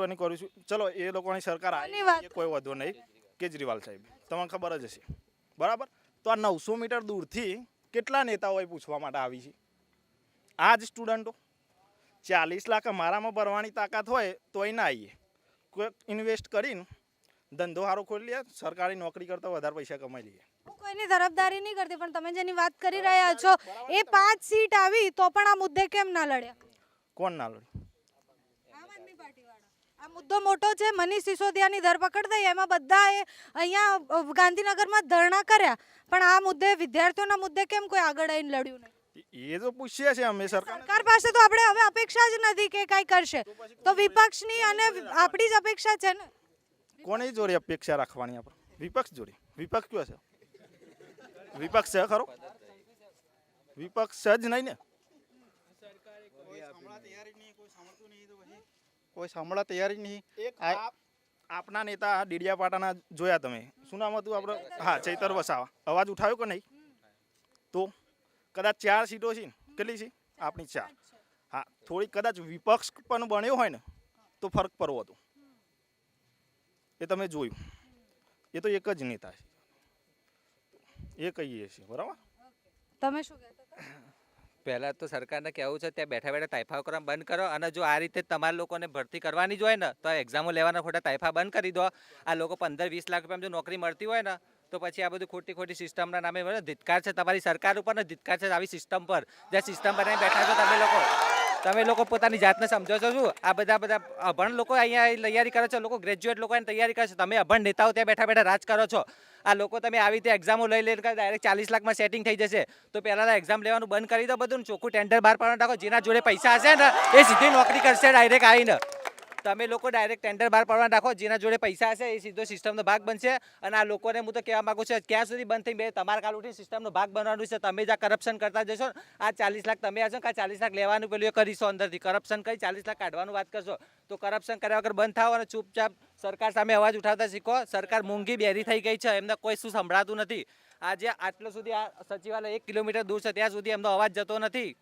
ની છું. ચલો એ લોકોની સરકાર આવી? કોઈ વધુ નહીં. કેજરીવાલ સાહેબ તમને ખબર જ હશે. બરાબર? તો આ નવસો મીટર દૂરથી કેટલા નેતાઓએ પૂછવા માટે આવી છે? આ જ સ્ટુડન્ટો. ચાલીસ લાખ અમારામાં ભરવાની તાકાત હોય તોય ના આવીએ. કોઈક ઇન્વેસ્ટ કરીને ધંધો સારો ખોલી લે સરકારી નોકરી કરતાં વધારે પૈસા કમાઈ લઈએ. કોઈની તરફદારી નહીં કરતી પણ તમે જેની વાત કરી રહ્યા છો એ પાંચ સીટ આવી તો પણ આ મુદ્દે કેમ ના લડ્યા? કોણ ના લડે? આમ આદમી પાર્ટીવાળા. આ મુદ્દો મોટો છે. મનીષ સિસોદિયાની ધરપકડ થઈ. એમાં બધાએ અહીંયા ગાંધીનગરમાં ધરણા કર્યા. પણ આ મુદ્દે વિદ્યાર્થીઓના મુદ્દે કેમ કોઈ આગળ આવીને લડ્યું નહીં? એ તો પૂછીએ છીએ અમે સરકાર સરકાર પાસે તો આપણે હવે અપેક્ષા જ નથી કે કાંઈ કરશે. તો વિપક્ષની અને આપણી જ અપેક્ષા છે ને? કોની જોડે અપેક્ષા રાખવાની આપણે? વિપક્ષ જોડે. વિપક્ષ કયો છે? વિપક્ષ છે ખરો? વિપક્ષ છે જ નહીં ને? કોઈ સાંભળવા તૈયારી નહીં. આપ- આપના નેતા ડીડિયાપાટાના જોયા તમે. શું નામ હતું આપણે હા ચૈતર વસાવા. અવાજ ઉઠાવ્યો કે નહીં? તો કદાચ ચાર સીટો છે ને. કેટલી છે? આપણી ચાર. હા થોડી કદાચ વિપક્ષ પણ બન્યો હોય ને તો ફરક પડવો હતો. એ તમે જોયું. એ તો એક જ નેતા છે. એ કહીએ છીએ બરાબર? તમે શું કહેતા હતા? પહેલાં તો સરકારને કહેવું છે, ત્યાં બેઠા બેઠા તાઇફા કરવા બંધ કરો અને જો આ રીતે તમારા લોકોને ભરતી કરવાની જ હોય ને, તો એક્ઝામો લેવાના ખોટા તાઇફા બંધ કરી દો. આ લોકો પંદર વીસ લાખ રૂપિયામાં જો નોકરી મળતી હોય ને, તો પછી આ બધું ખોટી ખોટી સિસ્ટમના નામે ધિતકાર છે તમારી સરકાર ઉપર ને ધિતકાર છે આવી સિસ્ટમ પર. જે સિસ્ટમ બનાવી બેઠા છો તમે લોકો. તમે લોકો પોતાની જાતને સમજો છો શું? આ બધા બધા અભણ લોકો અહીંયા તૈયારી કરે છે, લોકો ગ્રેજ્યુએટ લોકો એની તૈયારી કરે છે. તમે અભણ નેતાઓ ત્યાં બેઠા બેઠા રાજ કરો છો. આ લોકો તમે આવી રીતે એક્ઝામો લઈ લઈને ડાયરેક્ટ ચાલીસ લાખમાં સેટિંગ થઈ જશે. તો પહેલાં એક્ઝામ લેવાનું બંધ કરી દો બધું ચોખ્ખું ટેન્ડર બહાર પાડવાનું રાખો. જેના જોડે પૈસા હશે ને, એ સીધી નોકરી કરશે ડાયરેક્ટ આવીને. તમે લોકો ડાયરેક્ટ ટેન્ડર બહાર પાડવા રાખો, જેના જોડે પૈસા હશે એ સીધો સિસ્ટમનો ભાગ બનશે. અને આ લોકોને હું તો કહેવા માગું છું ક્યાં સુધી બંધ થઈ બે તમારા કાલ ઉઠી સિસ્ટમનો ભાગ બનવાનું છે. તમે જ આ કરપ્શન કરતા જશો આ ચાલીસ લાખ તમે આવશો આ ચાલીસ લાખ લેવાનું પેલું એ કરીશો અંદરથી. કરપ્શન કરી ચાલીસ લાખ કાઢવાનું વાત કરશો. તો કરપ્શન કર્યા વગર બંધ થાવ અને ચૂપચાપ સરકાર સામે અવાજ ઉઠાવતા શીખો. સરકાર મૂંગી બેરી થઈ ગઈ છે. એમને કોઈ શું સંભળાતું નથી. આજે આટલો સુધી આ સચિવાલય એક કિલોમીટર દૂર છે. ત્યાં સુધી એમનો અવાજ જતો નથી.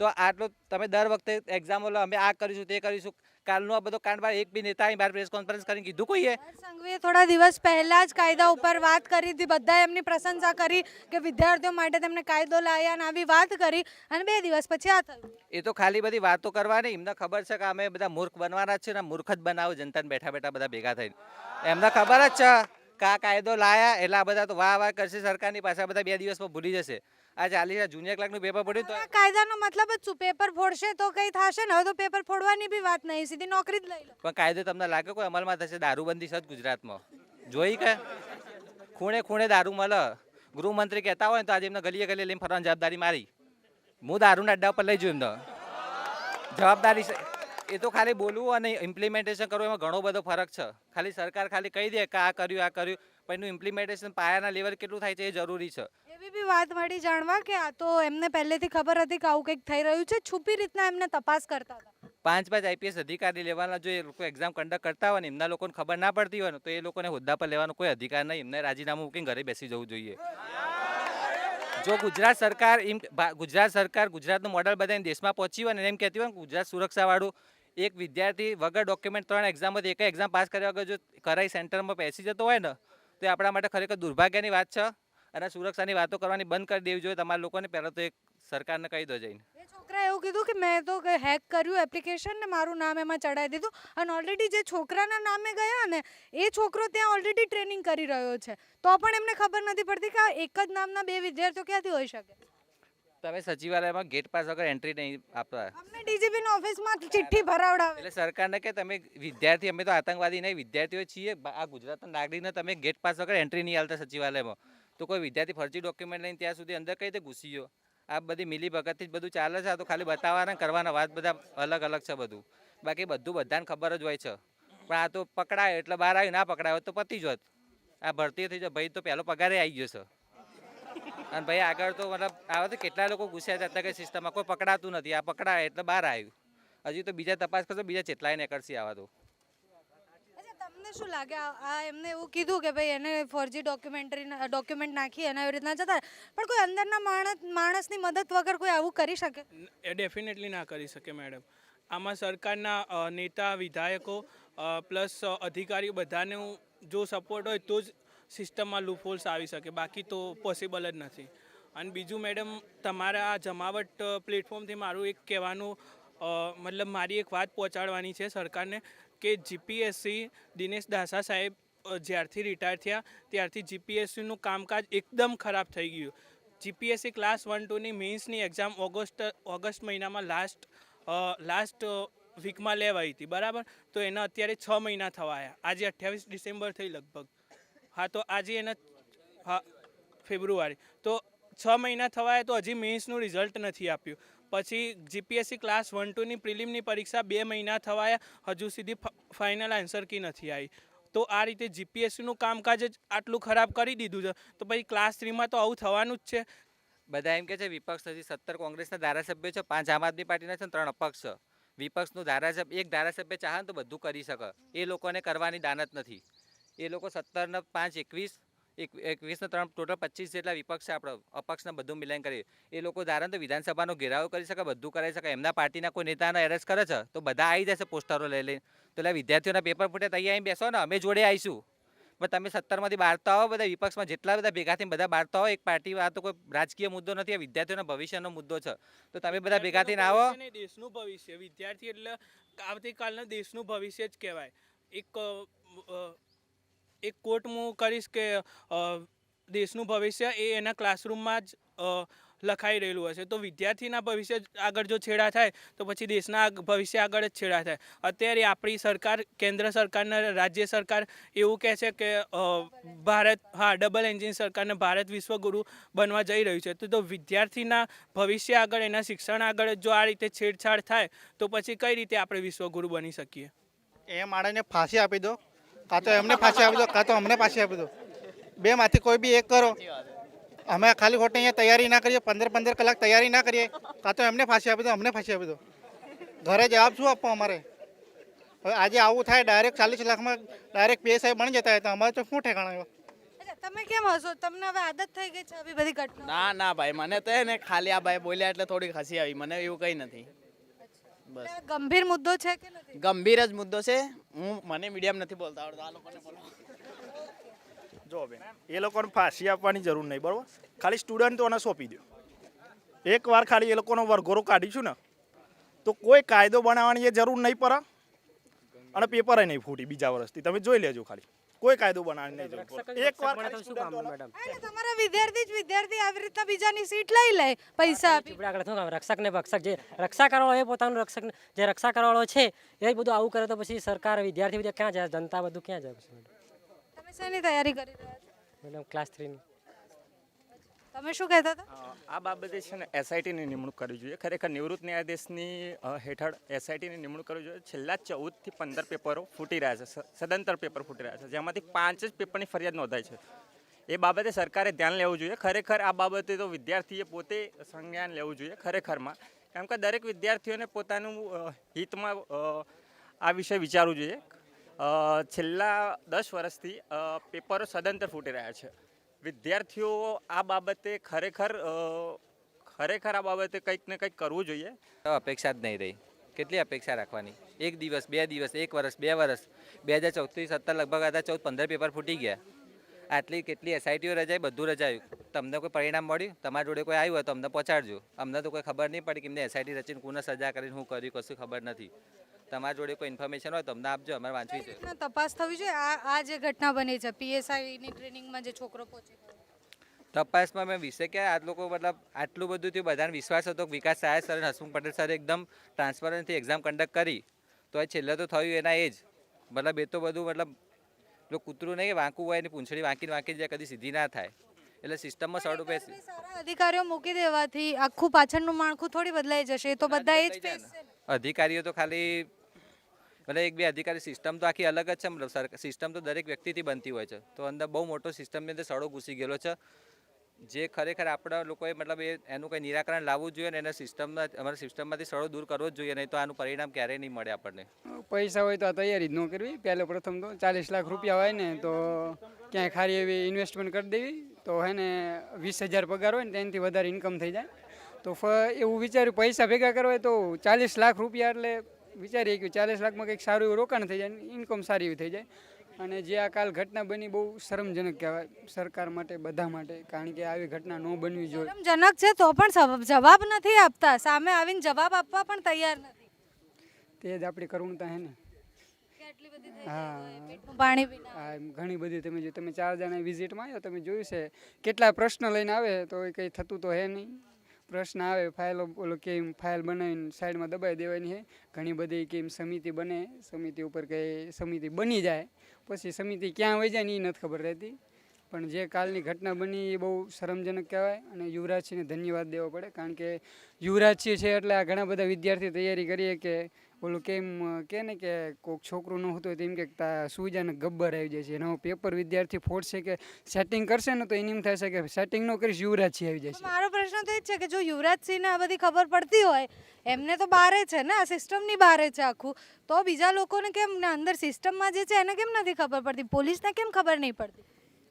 તો આટલું તમે દર વખતે એક્ઝામો લો. અમે આ કરીશું, તે કરીશું. કાલનું આ બધો કાંડ બાર એક બી નેતા બહાર પ્રેસ કોન્ફરન્સ કરીને કીધું કોઈએ સંઘવીએ થોડા દિવસ પહેલા જ કાયદા ઉપર વાત કરી હતી બધાએ એમની પ્રશંસા કરી કે વિદ્યાર્થીઓ માટે તેમણે કાયદો લાવ્યા અને આવી વાત કરી અને બે દિવસ પછી આ થયું. એ તો ખાલી બધી વાતો કરવાની એમને ખબર છે કે અમે બધા મૂર્ખ બનવાના જ છે ને મૂર્ખ જ બનાવો જનતાને બેઠા બેઠા બધા ભેગા થઈને. એમને ખબર જ છે કા કાયદો લાયા એટલે આ બધા તો વાહ વાહ કરશે સરકારની પાસે બધા બે દિવસમાં ભૂલી જશે. આ ચાલીસ જુનિયર ક્લાર્કનું પેપર પડ્યું તો આ કાયદાનો મતલબ જ શું? પેપર ફોડશે તો કઈ થશે ને? હવે તો પેપર ફોડવાની બી વાત નહીં. સીધી નોકરી જ લઈ લો. પણ કાયદો તમને લાગે કોઈ અમલમાં થશે? દારૂબંધી જ ગુજરાતમાં. જોઈ કે? ખૂણે ખૂણે દારૂ મળે. ગૃહમંત્રી કહેતા હોય ને તો આજે એમને ગલીએ ગલીએ લઈને ફરવાની જવાબદારી મારી. હું દારૂના અડ્ડા પર લઈ જઉં એમને. જવાબદારી છે. એ તો ખાલી બોલવું અને ઇમ્પ્લિમેન્ટેશન કરવું એમાં ઘણો બધો ફરક છે. ખાલી સરકાર ખાલી કહી દે કે આ કર્યું આ કર્યું. એનું ઇમ્પ્લિમેન્ટેશન પાયાના લેવલ કેટલું થાય છે એ જરૂરી છે. એવી બી વાત મળી જાણવા કે આ તો એમને પહેલેથી ખબર હતી કે આવું કંઈક થઈ રહ્યું છે. છુપી રીતના એમને તપાસ કરતા હતા. પાંચ પાંચ આઈપીએસ અધિકારી લેવાના જો એ લોકો એક્ઝામ કન્ડક્ટ કરતા હોય ને એમના લોકોને ખબર ના પડતી હોય ને તો એ લોકોને હોદ્દા પર લેવાનો કોઈ અધિકાર નહીં. એમને રાજીનામું મૂકીને ઘરે બેસી જવું જોઈએ. જો ગુજરાત સરકાર એમ ગુજરાત સરકાર ગુજરાતનું મોડલ બધાને દેશમાં પહોંચી હોય ને એમ કહેતી હોય ને ગુજરાત સુરક્ષાવાળું એક વિદ્યાર્થી વગર ડોક્યુમેન્ટ ત્રણ એક્ઝામમાંથી એક એક્ઝામ પાસ કર્યા વગર જો કરાઈ સેન્ટરમાં બેસી જતો હોય ને તો આપણા માટે ખરેખર દુર્ભાગ્યની વાત છે અને સુરક્ષાની વાતો કરવાની બંધ કરી દેવી જોઈએ. તમારા લોકોને પહેલાં તો એક સરકારને કહી દો જઈને. છોકરાએ એવું કીધું કે મેં તો હેક કર્યું એપ્લિકેશન ને મારું નામ એમાં ચડાવી દીધું અને ઓલરેડી જે છોકરાના નામે ગયા ને, એ છોકરો ત્યાં ઓલરેડી ટ્રેનિંગ કરી રહ્યો છે. તો પણ એમને ખબર નથી પડતી કે આ એક જ નામના બે વિદ્યાર્થીઓ ક્યાંથી હોઈ શકે? તમે સચિવાલયમાં ગેટ પાસ વગર એન્ટ્રી નહીં આપતા. અમને ડીજીપીની ઓફિસમાં ચિઠ્ઠી ભરાવડાવે. એટલે સરકારને કે તમે વિદ્યાર્થી અમે તો આતંકવાદી નહીં વિદ્યાર્થીઓ છીએ. આ ગુજરાતના નાગરિકને તમે ગેટ પાસ વગર એન્ટ્રી નહીં આવતા સચિવાલયમાં. તો કોઈ વિદ્યાર્થી ફરજી ડોક્યુમેન્ટ લઈને ત્યાં સુધી અંદર કઈ રીતે ઘૂસી ગયો? આ બધી મિલી ભગતથી જ બધું ચાલે છે આ તો ખાલી બતાવવાના કરવાના વાત બધા અલગ અલગ છે બધું. બાકી બધું બધાને ખબર જ હોય છે. પણ આ તો પકડાયો એટલે બહાર આવ્યું ના પકડાયો તો પતી જોત આ ભરતી થઈ જાય ભાઈ તો પહેલો પગારે આવી ગયો છે. અને ભાઈ આગળ તો મતલબ આવા તો કેટલા લોકો ગુસ્યા હતા કે સિસ્ટમમાં કોઈ પકડાતું નથી. આ પકડાય એટલે બહાર આવ્યું. હજી તો બીજા તપાસ કરશો બીજા કેટલાય નીકળશે આવા તો. તમને શું લાગે? આ આ એમને એવું કીધું કે ભાઈ એને ફોરજી ડોક્યુમેન્ટરી ડોક્યુમેન્ટ નાખી અને એવી રીતના જતા. પણ કોઈ અંદરના માણસ માણસની મદદ વગર કોઈ આવું કરી શકે? એ ડેફિનેટલી ના કરી શકે મેડમ આમાં સરકારના નેતા વિધાયકો પ્લસ અધિકારીઓ બધાને જો સપોર્ટ હોય તો જ સિસ્ટમમાં લૂપહોલ્સ આવી શકે, બાકી તો પોસિબલ જ નથી. અને બીજું મેડમ તમારા આ જમાવટ પ્લેટફોર્મથી મારું એક કહેવાનું મતલબ મારી એક વાત પહોંચાડવાની છે સરકારને, કે જીપીએસસી દિનેશ દાસા સાહેબ જ્યારથી રિટાયર થયા, ત્યારથી જીપીએસસીનું કામકાજ એકદમ ખરાબ થઈ ગયું. જીપીએસસી ક્લાસ વન ટુની મેન્સની એક્ઝામ ઓગસ્ટ ઓગસ્ટ મહિનામાં લાસ્ટ લાસ્ટ વીકમાં લેવાઈ હતી, બરાબર? તો એના અત્યારે છ મહિના થવા આવ્યા આજે અઠ્યાવીસ ડિસેમ્બર થઈ લગભગ. હા, તો આજે એના હા, ફેબ્રુઆરી. તો છ મહિના થવાય તો હજી મેન્સનું રિઝલ્ટ નથી આપ્યું. પછી જીપીએસસી ક્લાસ વન ટુની પ્રિલિમની પરીક્ષા બે મહિના થવાયા, હજુ સુધી ફાઇનલ આન્સર કી નથી આવી તો આ રીતે જીપીએસસીનું કામકાજ જ આટલું ખરાબ કરી દીધું છે. તો પછી ક્લાસ થ્રીમાં તો આવું થવાનું જ છે. બધા એમ કે છે, વિપક્ષ હજી સત્તર કોંગ્રેસના ધારાસભ્યો છે, પાંચ આમ આદમી પાર્ટીના છે ત્રણ અપક્ષ. વિપક્ષનું ધારાસભ્ય, એક ધારાસભ્ય ચાહે તો બધું કરી શકે. એ લોકોને કરવાની દાનત નથી. એ લોકો સત્તરના પાંચ એકવીસ એક એકવીસને ત્રણ ટોટલ પચીસ જેટલા વિપક્ષ છે આપણો અપક્ષને બધું મિલાન કરી. એ લોકો ધારણ તો વિધાનસભાનો ઘેરાવો કરી શકે બધું કરી શકે એમના પાર્ટીના કોઈ નેતાને એરેસ્ટ કરે છે તો બધા આવી જશે પોસ્ટરો લઈ લઈને. તો એટલે વિદ્યાર્થીઓના પેપર ફૂટે તૈયાર આવીને બેસો ને અમે જોડે આવીશું. પણ તમે સત્તરમાંથી બહાર તો આવો બધા વિપક્ષમાં જેટલા બધા ભેગા થઈને બધા બહાર તો આવો એક પાર્ટી આ તો કોઈ રાજકીય મુદ્દો નથી આ વિદ્યાર્થીઓના ભવિષ્યનો મુદ્દો છે. તો તમે બધા ભેગા થઈને આવો. દેશનું ભવિષ્ય. વિદ્યાર્થી એટલે આવતીકાલના દેશનું ભવિષ્ય જ કહેવાય. એક એક કોટ હું કરીશ કે દેશનું ભવિષ્ય એ એના ક્લાસરૂમમાં જ લખાઈ રહેલું હશે. તો વિદ્યાર્થીના ભવિષ્ય આગળ જો છેડા થાય, તો પછી દેશના ભવિષ્ય આગળ જ છેડા થાય. અત્યારે આપણી સરકાર, કેન્દ્ર સરકારના રાજ્ય સરકાર એવું કહે છે કે ભારત, હા ડબલ એન્જિન સરકારને ભારત વિશ્વગુરુ બનવા જઈ રહ્યું છે. તો વિદ્યાર્થીના ભવિષ્ય આગળ, એના શિક્ષણ આગળ જો આ રીતે છેડછાડ થાય, તો પછી કઈ રીતે આપણે વિશ્વગુરુ બની શકીએ? એ માણસને ફાંસી આપી દો. કાં તો એમને પાછી આપી દો કાં તો અમને પાછી આપી દો. બેમાંથી કોઈ બી એક કરો. અમે ખાલી ખોટી અહીંયા તૈયારી ના કરીએ પંદર પંદર કલાક તૈયારી ના કરીએ. કાં તો એમને ફાંસી આપી દો અમને ફાંસી આપી દો. ઘરે જવાબ શું આપવો અમારે? હવે આજે આવું થાય ડાયરેક્ટ ચાલીસ લાખમાં ડાયરેક્ટ પીએસઆઈ બની જતા હોય તો અમારે તો શું ઠેકાણા એવા? તમે કેમ હસો? તમને હવે આદત થઈ ગઈ છે આવી બધી ઘટના ના ના ભાઈ મને તો ને ખાલી આ ભાઈ બોલ્યા એટલે થોડી હસી આવી. મને એવું કંઈ નથી. બસ. ગંભીર મુદ્દો છે કે નથી? ગંભીર જ મુદ્દો છે. હું મને મીડિયમ નથી બોલતા આવડતો આ લોકોને બોલો. જો બેન એ લોકોને ફાંસી આપવાની જરૂર નહીં બરાબર? ખાલી સ્ટુડન્ટોને સોંપી દો એકવાર ખાલી એ લોકોનો વરઘોરો કાઢીશું ને તો કોઈ કાયદો બનાવવાની એ જરૂર નહીં પડે અને પેપર નહીં ફૂટી બીજા વર્ષથી તમે જોઈ લેજો ખાલી. કોઈ કાયદો બનાવી નહીં પડે એકવાર તમારા વિદ્યાર્થી જ વિદ્યાર્થી આવી રીતના બીજાની સીટ લઈ લે પૈસા આપી. આગળ શું કામ? રક્ષક ને ભક્ષક જે રક્ષા કરવાળો એ પોતાનું રક્ષક જે રક્ષા કરવાળો છે એ બધું આવું કરે તો પછી સરકાર વિદ્યાર્થી બધા ક્યાં જાય? જનતા બધું ક્યાં જાય તમે શેની તૈયારી કરી રહ્યા છો? મેડમ ક્લાસ થ્રીની તમે શું કહેતા હતા? આ બાબતે છે ને એસઆઈટીની નિમણૂક કરવી જોઈએ. ખરેખર નિવૃત્ત ન્યાયાધીશની હેઠળ એસઆઈટીની નિમણૂક કરવી જોઈએ. છેલ્લા ચૌદથી પંદર પેપરો ફૂટી રહ્યા છે. સદંતર પેપર ફૂટી રહ્યા છે. જેમાંથી પાંચ જ પેપરની ફરિયાદ નોંધાઈ છે. એ બાબતે સરકારે ધ્યાન લેવું જોઈએ. ખરેખર આ બાબતે તો વિદ્યાર્થીએ પોતે સંજ્ઞાન લેવું જોઈએ ખરેખરમાં. કેમ કે દરેક વિદ્યાર્થીઓને પોતાનું હિતમાં આ વિષય વિચારવું જોઈએ. છેલ્લા દસ વર્ષથી પેપરો સદંતર ફૂટી રહ્યા છે. વિદ્યાર્થીઓ આ બાબતે ખરેખર ખરેખર આ બાબતે કંઈક ને કંઈક કરવું જોઈએ. અપેક્ષા જ નહીં રહી. કેટલી અપેક્ષા રાખવાની? એક દિવસ, બે દિવસ, એક વર્ષ, બે વર્ષ. બે હજાર ચૌદથી સત્તર લગભગ હતા ચૌદ પંદર પેપર ફૂટી ગયા. આટલી કેટલી એસઆઈટીઓ રજાઈ બધું રજાયું તમને કોઈ પરિણામ મળ્યું? તમારા જોડે કોઈ આવ્યું હોય તો અમને પહોંચાડજો. અમને તો કોઈ ખબર નહીં પડી કે એમને એસઆઈટી રચીને કોને સજા કરીને હું કર્યું, કશું ખબર નથી. તમારા જોડે કોઈ ઇન્ફોર્મેશન હોય તો અમને આપજો અમારે વાંચવી છે. તપાસ થવી જોઈએ. આ આ જે ઘટના બની છે પીએસઆઈની ટ્રેનિંગમાં જે છોકરો પહોંચી તપાસમાં મેં વિશે કે આ લોકો મતલબ આટલું બધું થયું બધાને વિશ્વાસ હતો કે વિકાસ સાહેબ સર અને હસમુખ પટેલ સરે એકદમ ટ્રાન્સપરન્ટથી એક્ઝામ કન્ડક્ટ કરી. તો એ છેલ્લે તો થયું એના એ જ. મતલબ એ તો બધું મતલબ પેલું કૂતરું નહીં કે વાંકું હોય એની પૂંછડી વાંકીને વાંકી જાય કદી સીધી ના થાય. એટલે સિસ્ટમમાં સડું બેસી અધિકારીઓ મૂકી દેવાથી આખું પાછળનું માળખું થોડી બદલાઈ જશે. એ તો બધા એ જ અધિકારીઓ તો ખાલી મતલબ એક બે અધિકારી સિસ્ટમ તો આખી અલગ જ છે, મતલબ સિસ્ટમ તો દરેક વ્યક્તિથી બનતી હોય છે. તો અંદર બહુ મોટો સિસ્ટમની અંદર સડો ઘૂસી ગયેલો છે. જે ખરેખર આપણા લોકોએ મતલબ એ, એનું કંઈ નિરાકરણ લાવવું જોઈએ ને એના સિસ્ટમમાં અમારા સિસ્ટમમાંથી સડો દૂર કરવો જ જોઈએ, નહીં તો આનું પરિણામ ક્યારેય નહીં મળે આપણને. પૈસા હોય તો આ તૈયારી જ ન કરવી. પહેલો પ્રથમ તો ચાલીસ લાખ રૂપિયા હોય ને, તો ક્યાંય ખારી એવી ઇન્વેસ્ટમેન્ટ કરી દેવી. તો હે ને, વીસ હજાર પગાર હોય ને તેનાથી વધારે ઇન્કમ થઈ જાય. તો એવું વિચાર્યું, પૈસા ભેગા કરવા હોય તો ચાલીસ લાખ રૂપિયા એટલે વિચારીએ કે ચાલીસ લાખમાં કંઈક સારું એવું રોકાણ થઈ જાય ઇન્કમ સારી એવી થઈ જાય. અને જે આ કાલ ઘટના બની બહુ શરમજનક કહેવાય સરકાર માટે બધા માટે કારણ કે આવી ઘટના ન બનવી જોઈએ. શરમજનક છે તો પણ જવાબ નથી આપતા. સામે આવીને જવાબ આપવા પણ તૈયાર નથી. તે જ આપણી કરુણતા હે ને. પાણી ઘણી બધી તમે જો તમે ચાર જણા વિઝિટમાં આવ્યો તમે જોયું છે. કેટલા પ્રશ્ન લઈને આવે તો એ કંઈ થતું તો હે નહીં. પ્રશ્ન આવે ફાઇલો ઓલો કેમ ફાઇલ બનાવીને સાઈડમાં દબાઈ દેવાની છે ઘણી બધી કેમ સમિતિ બને, સમિતિ ઉપર કંઈ સમિતિ બની જાય, પછી સમિતિ ક્યાં હોય જાય ને એ નથી ખબર રહેતી. પણ જે કાલની ઘટના બની એ બહુ શરમજનક કહેવાય અને યુવરાજસિંહને ધન્યવાદ દેવો પડે. કારણ કે યુવરાજસિંહ છે એટલે આ ઘણા બધા વિદ્યાર્થી તૈયારી કરીએ કે ઓલું કેમ કે ને કે કોઈક છોકરું ન હતું તેમ કે તા સુઈજાને ગબ્બર આવી જાય છે. એનો પેપર વિદ્યાર્થી ફોડશે કે સેટિંગ કરશે ને તો એને એમ થશે કે સેટિંગ ન કરીશ યુવરાજસિંહ આવી જાય જશે મારો પ્રશ્ન તો એ જ છે કે જો યુવરાજસિંહને આ બધી ખબર પડતી હોય એમને તો બારે છે ને આ સિસ્ટમની બારે છે આખું તો બીજા લોકોને કેમ ને અંદર સિસ્ટમમાં જે છે એને કેમ નથી ખબર પડતી? પોલીસને કેમ ખબર નહીં પડતી?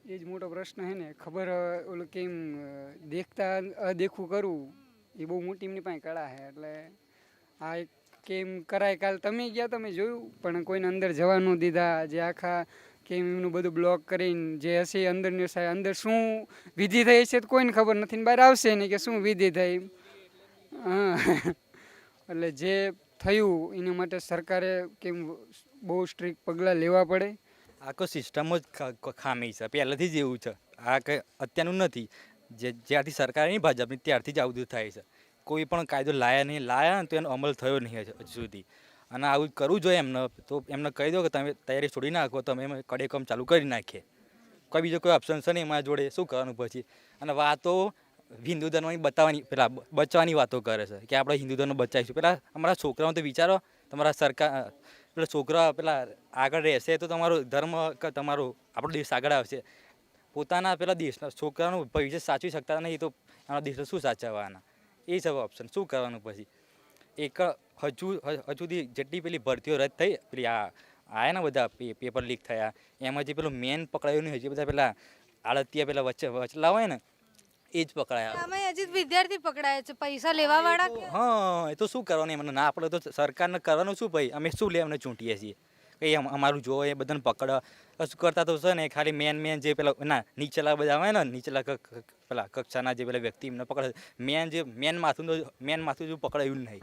એ જ મોટો પ્રશ્ન છે ને. ખબર ઓલું કેમ દેખતા દેખું કરવું એ બહુ મોટી એમની પાસે કળા છે એટલે આ એક કેમ કરાય? કાલ તમે ગયા તમે જોયું, પણ કોઈને અંદર જવા ન દીધા. જે આખા કેમ એમનું બધું બ્લોક કરીને જે હશે અંદરની સાહેબ, અંદર શું વિધિ થઈ છે તો કોઈને ખબર નથી ને બહાર આવશે નહીં કે શું વિધિ થઈ. હા. એટલે જે થયું, એના માટે સરકારે કેમ બહુ સ્ટ્રિક પગલાં લેવા પડે. આખો સિસ્ટમ જ ખામી છે. પહેલાંથી જ એવું છે. આ કંઈ અત્યારનું નથી. જે જ્યારથી સરકાર નહીં ભાજપની, ત્યારથી જ આવું થાય છે. કોઈ પણ કાયદો લાયા નહીં, લાયા ને તો એનો અમલ થયો નહીં હજુ સુધી. અને આવું કરવું જોઈએ એમને, તો એમને કહી દો કે તમે તૈયારી છોડી નાખો તમે એમ કડેકમ ચાલુ કરી નાખીએ. કોઈ બીજો કોઈ ઓપ્શન છે નહીં એમાં જોડે, શું કરવાનું પછી? અને વાતો હિન્દુ ધર્મની બતાવવાની, પેલા બચવાની વાતો કરે છે, કે આપણે હિન્દુ ધર્મ બચાવીશું. પેલા અમારા છોકરાઓ તો વિચારો, તમારા સરકાર, પેલા છોકરા પેલા આગળ રહેશે તો તમારો ધર્મ તમારો આપણો દેશ આગળ આવશે. પોતાના પેલા દેશના છોકરાનું ભવિષ્ય સાચવી શકતા નહીં તો આ દેશને શું સાચવવાના? એ છે ઓપ્શન શું કરવાનું પછી? એક હજુ હજુ સુધી જેટલી પેલી ભરતીઓ રદ થઈ પેલી આ આયા ને બધા પેપર લીક થયા. એમાં જે પેલું મેન પકડાયું નહીં હજી બધા પેલા આડતિયા પેલા વચ્ચે વચલા હોય ને એ જ પકડાયા. આમાં હજી વિદ્યાર્થી પકડાયા છે પૈસા લેવા વાળા હા એ તો શું કરવાનું? એમને ના આપણે તો સરકારને કરવાનું શું ભાઈ? અમે શું લે અમને ચૂંટીએ છીએ? અમ- અમારું જોવો એ બધાને પકડ. શું કરતા તો છે ને, ખાલી મેન મેન જે પેલા, ના, નીચેલા બધા હોય ને, નીચેલા ક- ક- પેલા કક્ષાના જે પેલા વ્યક્તિ એમને પકડે મેન જે મેન માથું તો મેન માથું જો પકડાયું નહીં.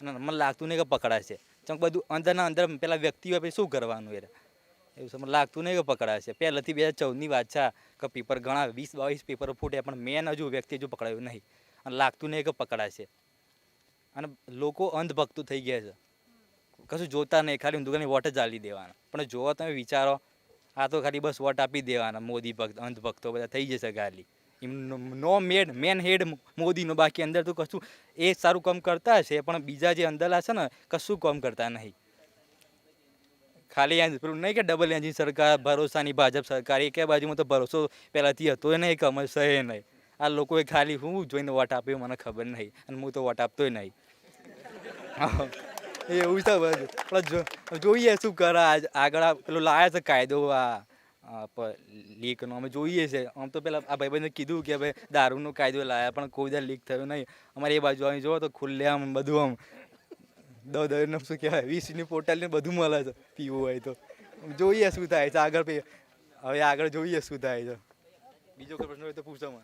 અને મને લાગતું નહીં કે પકડાશે ચમ બધું અંદરના અંદર પેલા વ્યક્તિ હોય શું કરવાનું એ? એવું મને લાગતું નહીં કે પકડાશે પહેલાંથી બે હજાર ચૌદની વાત છે કે પેપર ઘણા, વીસ, બાવીસ પેપર ફૂટે પણ મેન હજુ વ્યક્તિ હજુ પકડાયું નહીં. અને લાગતું નહીં કે પકડાશે અને લોકો અંધભક્તો થઈ ગયા છે. કશું જોતા નહીં, ખાલી હિન્દુની વોટ જ આલી દેવાના. પણ જોવો તમે, વિચારો, આ તો ખાલી બસ વોટ આપી દેવાના, મોદી ભક્ત, અંધભક્તો બધા થઈ જશે ખાલી. નો મેડ, મેન હેડ મોદીનો, બાકી અંદર તો કશું એ સારું કામ કરતા હશે, પણ બીજા જે અંદરલા છે ને, કશું કામ કરતા નહીં. ખાલી પેલું નહીં કે ડબલ એન્જિન સરકાર, ભરોસાની ભાજપ સરકાર, એક બાજુમાં તો ભરોસો પહેલાંથી હતો નહીં કમર સહે નહીં. આ લોકોએ ખાલી હું જોઈને વોટ આપ્યો મને ખબર નહીં, અને હું તો વોટ આપતોય નહીં. એવું છે બધું. પણ જોઈએ શું કરે આજ, આગળ પેલો લાયા છે કાયદો આ લીકનો. અમે જોઈએ છે. આમ તો પેલા આ ભાઈબંધે કીધું કે ભાઈ દારૂનો કાયદો લાયા, પણ કોઈ દર લીક થયો નહીં. અમારે એ બાજુ આવી જોવો તો ખુલ્લે આમ બધું આમ દસ દસ શું કહેવાય, વીસની પોટલને બધું મળે છે, પીવું હોય તો. જોઈએ શું થાય છે આગળ હવે આગળ જોઈએ શું થાય છે. બીજો કોઈ પ્રશ્ન હોય તો પૂછો મને.